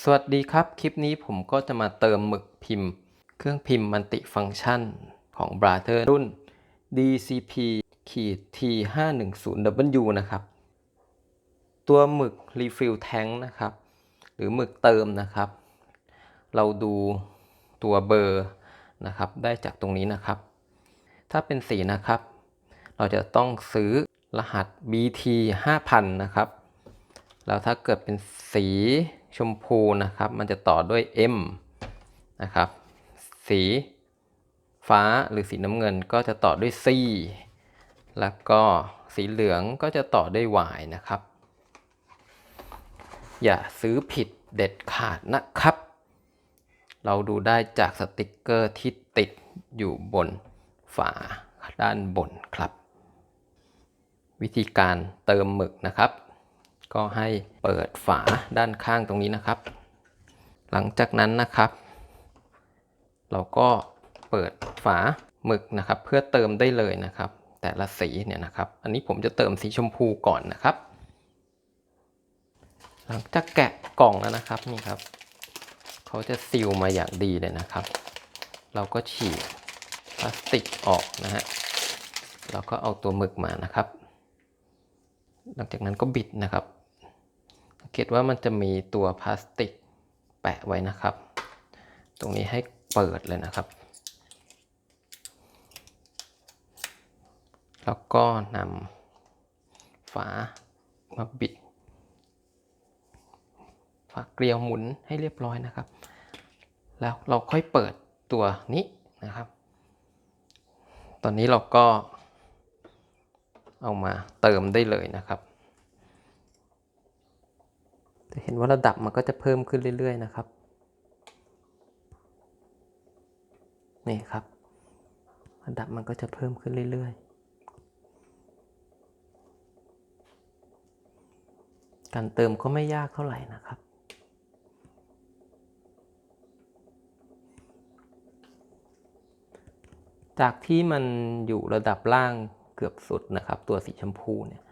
สวัสดีครับ คลิปนี้ผมก็จะมาเติมหมึกพิมพ์ เครื่องพิมพ์มัลติฟังก์ชันของ b r a t h e r รุ่น DCP T510W นะครับ ตัวหมึก Refill Tank นะครับ หรือหมึกเติมนะครับ เราดูตัวเบอร์นะครับ ได้จากตรงนี้นะครับ ถ้าเป็นสีนะครับ เราจะต้องซื้อรหัส BT 5000 นะครับ แล้วถ้าเกิดเป็นสี ชมพูนะครับ มันจะต่อด้วย M นะครับ สีฟ้าหรือสีน้ำเงินก็จะต่อด้วย C แล้วก็สีเหลืองก็จะต่อด้วย Y นะครับ อย่าซื้อผิดเด็ดขาดนะครับ เราดูได้จากสติกเกอร์ที่ติดอยู่บนฝาด้านบนครับ วิธีการเติมหมึกนะครับ ก็ให้เปิดฝาด้านข้างตรงนี้นะครับ หลังจากนั้นนะครับ เราก็เปิดฝาหมึกนะครับ เพื่อเติมได้เลยนะครับ แต่ละสีเนี่ยนะครับ อันนี้ผมจะเติมสีชมพูก่อนนะครับ หลังจากแกะกล่องแล้วนะครับนี่ครับเขาจะซีลมาอย่างดีเลยนะครับ เราก็ฉีกพลาสติกออกนะฮะเราก็เอาตัวหมึกมานะครับ หลังจากนั้นก็บิดนะครับ เกตว่ามันจะมีตัวพลาสติกแปะไว้นะครับ ตรงนี้ให้เปิดเลยนะครับ แล้วก็นำฝามาบิด ฝาเกลียวหมุนให้เรียบร้อยนะครับ แล้วเราค่อยเปิดตัวนี้นะครับ ตอนนี้เราก็เอามาเติมได้เลยนะครับ จะเห็นว่าระดับมันก็จะเพิ่มขึ้นเรื่อย ๆ นะครับ นี่ครับ ระดับมันก็จะเพิ่มขึ้นเรื่อย ๆ การเติมก็ไม่ยากเท่าไหร่นะครับจากที่มันอยู่ระดับล่างเกือบสุดนะครับ ตัวสีชมพูเนี่ย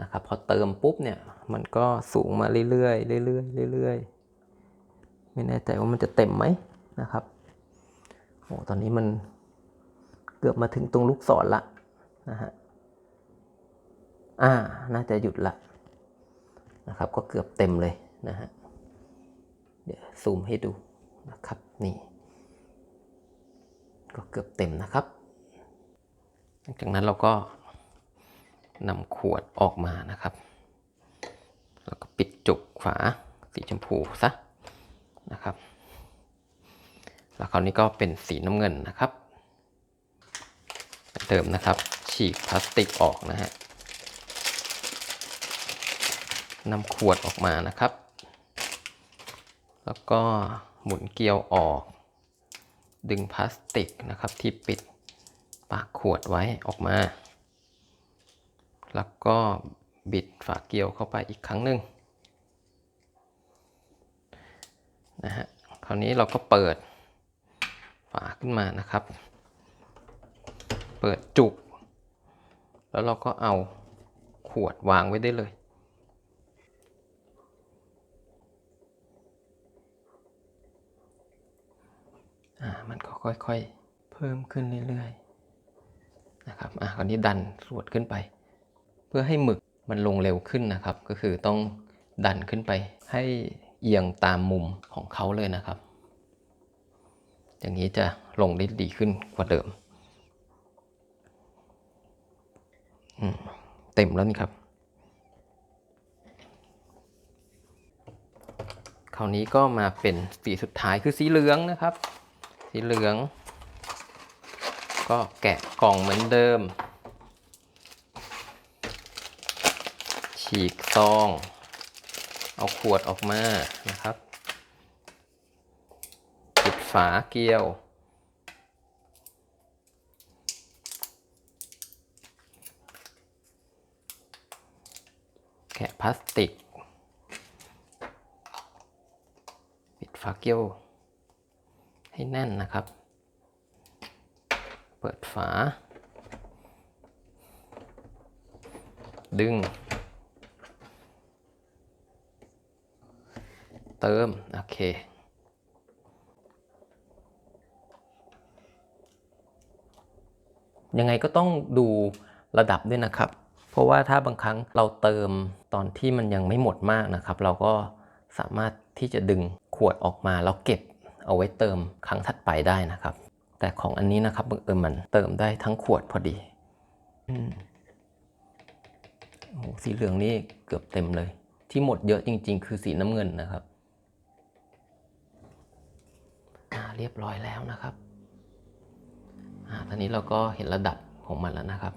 นะครับพอเติมปุ๊บเนี่ยมันก็สูงมาเรื่อยๆเรื่อยๆเรื่อยๆไม่แน่ใจว่ามันจะเต็มไหมนะครับโอ้ตอนนี้มันเกือบมาถึงตรงลูกศรละนะฮะอ่าน่าจะหยุดละนะครับ ก็เกือบเต็มเลยนะฮะเดี๋ยวซูมให้ดูนะครับนี่ ก็เกือบเต็มนะครับ หลังจากนั้นเราก็ นำขวดออกมานะครับ แล้วก็ปิดจุกฝาสีชมพูซะนะครับ แล้วคราวนี้ก็เป็นสีน้ำเงินนะครับเติมนะครับ ฉีกพลาสติกออกนะฮะนำขวดออกมานะครับ แล้วก็หมุนเกลียวออก ดึงพลาสติกนะครับที่ปิดปากขวดไว้ออกมา แล้วก็บิดฝาเกลียวเข้าไปอีกครั้งหนึ่งนะฮะคราวนี้เราก็เปิดฝาขึ้นมานะครับ เปิดจุก แล้วเราก็เอาขวดวางไว้ได้เลย อ่า มันก็ค่อยๆ เพิ่มขึ้นเรื่อยๆ นะครับ อ่าคราวนี้ดันสวดขึ้นไป เพื่อให้หมึกมันลงเร็วขึ้นนะครับ ก็คือต้องดันขึ้นไปให้เอียงตามมุมของเขาเลยนะครับ อย่างนี้จะลงได้ดีขึ้นกว่าเดิมอืมเต็มแล้วนี่ครับ คราวนี้ก็มาเป็นสีสุดท้ายคือสีเหลืองนะครับ สีเหลือง ก็แกะกล่องเหมือนเดิม ฉีกซอง เอาขวดออกมานะครับ ปิดฝาเกลียว แกะพลาสติก ปิดฝาเกลียว ให้แน่นนะครับ เปิดฝา ดึง เติม โอเค ยังไงก็ต้องดูระดับด้วยนะครับ เพราะว่าถ้าบางครั้งเราเติมตอนที่มันยังไม่หมดมากนะครับ เราก็สามารถที่จะดึงขวดออกมาแล้วเก็บเอาไว้เติมครั้งถัดไปได้นะครับ แต่ของอันนี้นะครับบังเอิญมันเติมได้ทั้งขวดพอดีอืมโอ้สีเหลืองนี่เกือบเต็มเลย ที่หมดเยอะจริง ๆ คือสีน้ำเงินนะครับอ่า เรียบร้อยแล้วนะครับอ่าตอนนี้เราก็เห็นระดับของมันแล้วนะครับ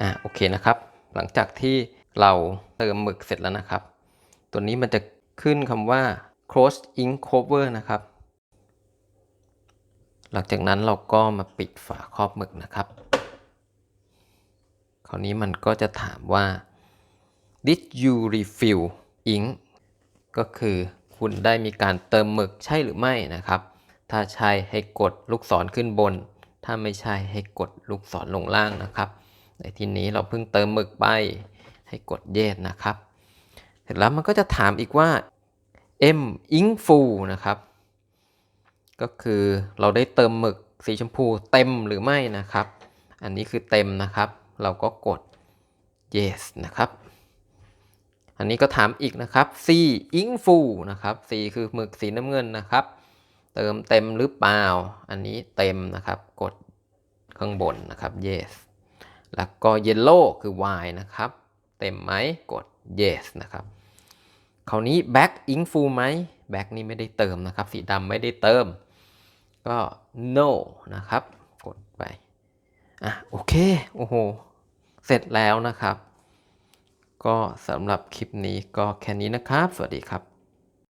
อ่าโอเคนะครับ หลังจากที่เราเติมหมึกเสร็จแล้วนะครับ ตัวนี้มันจะขึ้นคำว่า close ink cover นะครับ หลังจากนั้นเราก็มาปิดฝาครอบหมึกนะครับ คราวนี้มันก็จะถามว่า did you refill ink ก็คือคุณได้มีการเติมหมึกใช่หรือไม่นะครับ ถ้าใช่ให้กดลูกศรขึ้นบน ถ้าไม่ใช่ให้กดลูกศรลงล่างนะครับ ในที่นี้เราเพิ่งเติมหมึกไป ให้กดเยสนะครับ เสร็จแล้วมันก็จะถามอีกว่า M ink full นะครับ ก็คือเราได้เติมหมึกสีชมพูเต็มหรือไม่นะครับ อันนี้คือเต็มนะครับ เราก็กด yes นะครับ อันนี้ก็ถามอีกนะครับ C ink full นะครับ C คือหมึกสีน้ำเงินนะครับ เติมเต็มหรือเปล่า อันนี้เต็มนะครับ กดข้างบนนะครับ yes แล้วก็ yellow คือ y นะครับ เต็มไหมกด yes นะครับ คราวนี้ back ink full ไหม back นี่ไม่ได้เติมนะครับ สีดำไม่ได้เติม ก็ no นะครับ กดไป อะ โอเค โอ้โห เสร็จแล้วนะครับ ก็สำหรับคลิปนี้ก็แค่นี้นะครับ สวัสดีครับ